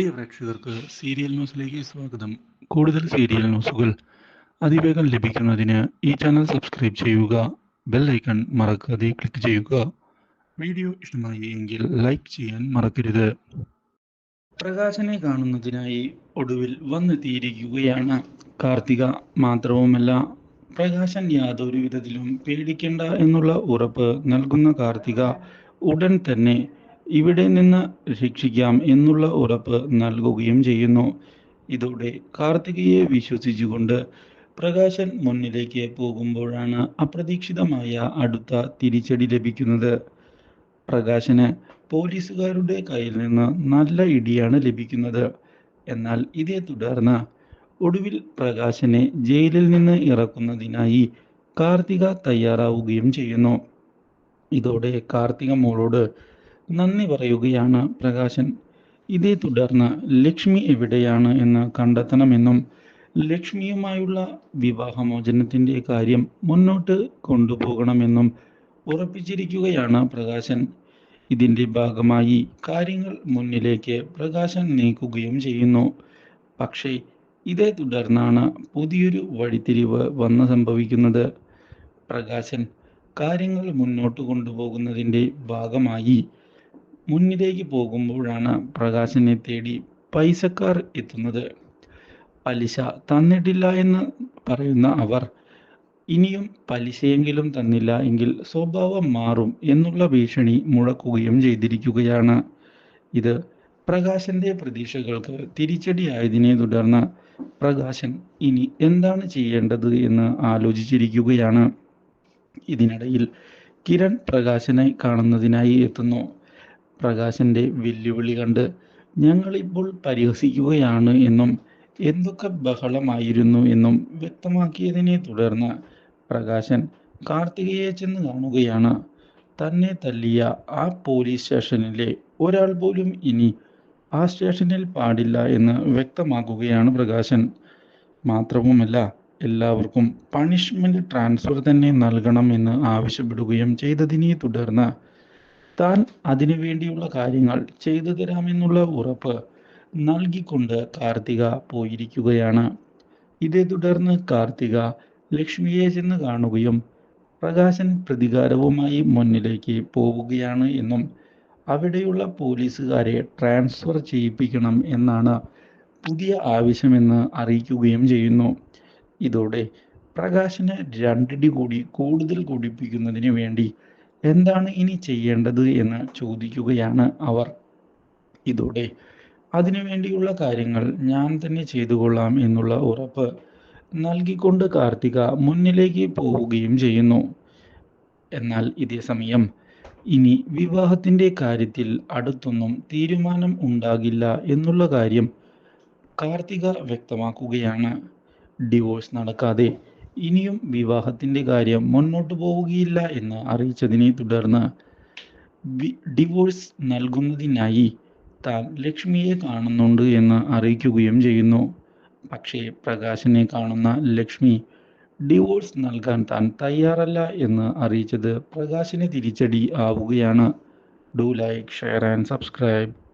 പ്രിയ പ്രേക്ഷകർക്ക് സീരിയൽ ന്യൂസിലേക്ക് സ്വാഗതം. കൂടുതൽ സീരിയൽ ന്യൂസുകൾ അതിവേഗം ലഭിക്കുന്നതിന് ഈ ചാനൽ സബ്സ്ക്രൈബ് ചെയ്യുക ബെൽ ഐക്കൺ മറക്കാതെ ക്ലിക്ക് ചെയ്യുക. വീഡിയോ ഇഷ്ടമായി എങ്കിൽ ലൈക്ക് ചെയ്യാൻ മറക്കരുത്. പ്രകാശനെ കാണുന്നതിനായി ഒടുവിൽ വന്നെത്തിയിരിക്കുകയാണ് കാർത്തിക. മാത്രവുമല്ല പ്രകാശൻ യാതൊരു വിധത്തിലും പേടിക്കേണ്ട എന്നുള്ള ഉറപ്പ് നൽകുന്ന കാർത്തിക ഉടൻ തന്നെ ഇവിടെ നിന്ന് രക്ഷിക്കാം എന്നുള്ള ഉറപ്പ് നൽകുകയും ചെയ്യുന്നു. ഇതോടെ കാർത്തികയെ വിശ്വസിച്ചുകൊണ്ട് പ്രകാശൻ മുന്നിലേക്ക് പോകുമ്പോഴാണ് അപ്രതീക്ഷിതമായ അടുത്ത തിരിച്ചടി ലഭിക്കുന്നത്. പ്രകാശന് പോലീസുകാരുടെ കയ്യിൽ നിന്ന് നല്ല ഇടിയാണ് ലഭിക്കുന്നത്. എന്നാൽ ഇതേ തുടർന്ന് ഒടുവിൽ പ്രകാശനെ ജയിലിൽ നിന്ന് ഇറക്കുന്നതിനായി കാർത്തിക തയ്യാറാവുകയും ചെയ്യുന്നു. ഇതോടെ കാർത്തിക മോളോട് നന്ദി പറയുകയാണ് പ്രകാശൻ. ഇതേ തുടർന്ന് ലക്ഷ്മി എവിടെയാണ് എന്ന് കണ്ടെത്തണമെന്നും ലക്ഷ്മിയുമായുള്ള വിവാഹമോചനത്തിന്റെ കാര്യം മുന്നോട്ട് കൊണ്ടുപോകണമെന്നും ഉറപ്പിച്ചിരിക്കുകയാണ് പ്രകാശൻ. ഇതിന്റെ ഭാഗമായി കാര്യങ്ങൾ മുന്നിലേക്ക് പ്രകാശൻ നീക്കുകയും ചെയ്യുന്നു. പക്ഷേ ഇതേ തുടർന്നാണ് പുതിയൊരു വഴിത്തിരിവ് വന്ന് സംഭവിക്കുന്നത്. പ്രകാശൻ കാര്യങ്ങൾ മുന്നോട്ട് കൊണ്ടുപോകുന്നതിന്റെ ഭാഗമായി മുന്നിലേക്ക് പോകുമ്പോഴാണ് പ്രകാശനെ തേടി പൈസക്കാർ എത്തുന്നത്. പലിശ തന്നിട്ടില്ല എന്ന് പറയുന്ന അവർ ഇനിയും പലിശയെങ്കിലും തന്നില്ല എങ്കിൽ സ്വഭാവം മാറും എന്നുള്ള ഭീഷണി മുഴക്കുകയും ചെയ്തിരിക്കുകയാണ്. ഇത് പ്രകാശന്റെ പ്രതീക്ഷകൾക്ക് തിരിച്ചടിയായതിനെ തുടർന്ന് പ്രകാശൻ ഇനി എന്താണ് ചെയ്യേണ്ടത് എന്ന് ആലോചിച്ചിരിക്കുകയാണ്. ഇതിനിടയിൽ കിരൺ പ്രകാശനെ കാണുന്നതിനായി എത്തുന്നു. പ്രകാശന്റെ വെല്ലുവിളി കണ്ട് ഞങ്ങളിപ്പോൾ പരിഹസിക്കുകയാണ് എന്നും എന്തൊക്കെ ബഹളമായിരുന്നു എന്നും വ്യക്തമാക്കിയതിനെ തുടർന്ന് പ്രകാശൻ കാർത്തികയെ ചെന്ന് കാണുകയാണ്. തന്നെ തല്ലിയ ആ പോലീസ് സ്റ്റേഷനിലെ ഒരാൾ പോലും ഇനി ആ സ്റ്റേഷനിൽ പാടില്ല എന്ന് വ്യക്തമാക്കുകയാണ് പ്രകാശൻ. മാത്രവുമല്ല എല്ലാവർക്കും പണിഷ്മെന്റ് ട്രാൻസ്ഫർ തന്നെ നൽകണം എന്ന് ആവശ്യപ്പെടുകയും ചെയ്തതിനെ തുടർന്ന് താൻ അതിനു വേണ്ടിയുള്ള കാര്യങ്ങൾ ചെയ്തു തരാമെന്നുള്ള ഉറപ്പ് നൽകിക്കൊണ്ട് കാർത്തിക പോയിരിക്കുകയാണ്. ഇതേ തുടർന്ന് കാർത്തിക ലക്ഷ്മിയെ ചെന്ന് കാണുകയും പ്രകാശൻ പ്രതികാരവുമായി മുന്നിലേക്ക് പോവുകയാണ് എന്നും അവിടെയുള്ള പോലീസുകാരെ ട്രാൻസ്ഫർ ചെയ്യിപ്പിക്കണം എന്നാണ് പുതിയ ആവശ്യമെന്ന് അറിയിക്കുകയും ചെയ്യുന്നു. ഇതോടെ പ്രകാശന് രണ്ടിടി കൂടി കൂടുതൽ കുടിപ്പിക്കുന്നതിന് വേണ്ടി എന്താണ് ഇനി ചെയ്യേണ്ടത് എന്ന് ചോദിക്കുകയാണ് അവർ. ഇതോടെ അതിനുവേണ്ടിയുള്ള കാര്യങ്ങൾ ഞാൻ തന്നെ ചെയ്തു കൊള്ളാം എന്നുള്ള ഉറപ്പ് നൽകിക്കൊണ്ട് കാർത്തിക മുന്നിലേക്ക് പോവുകയും ചെയ്യുന്നു. എന്നാൽ ഇതേ സമയം ഇനി വിവാഹത്തിന്റെ കാര്യത്തിൽ അടുത്തൊന്നും തീരുമാനം ഉണ്ടാകില്ല എന്നുള്ള കാര്യം കാർത്തിക വ്യക്തമാക്കുകയാണ്. ഡിവോഴ്സ് നടക്കാതെ ഇനിയും വിവാഹത്തിന്റെ കാര്യം മുന്നോട്ട് പോവുകയില്ല എന്ന് അറിയിച്ചതിനെ തുടർന്ന് ഡിവോഴ്സ് നൽകുന്നതിനായി താൻ ലക്ഷ്മിയെ കാണുന്നുണ്ട് എന്ന് അറിയിക്കുകയും ചെയ്യുന്നു. പക്ഷേ പ്രകാശിനെ കാണുന്ന ലക്ഷ്മി ഡിവോഴ്സ് നൽകാൻ താൻ തയ്യാറല്ല എന്ന് അറിയിച്ചത് പ്രകാശിന് തിരിച്ചടി ആവുകയാണ്. Do like share and subscribe.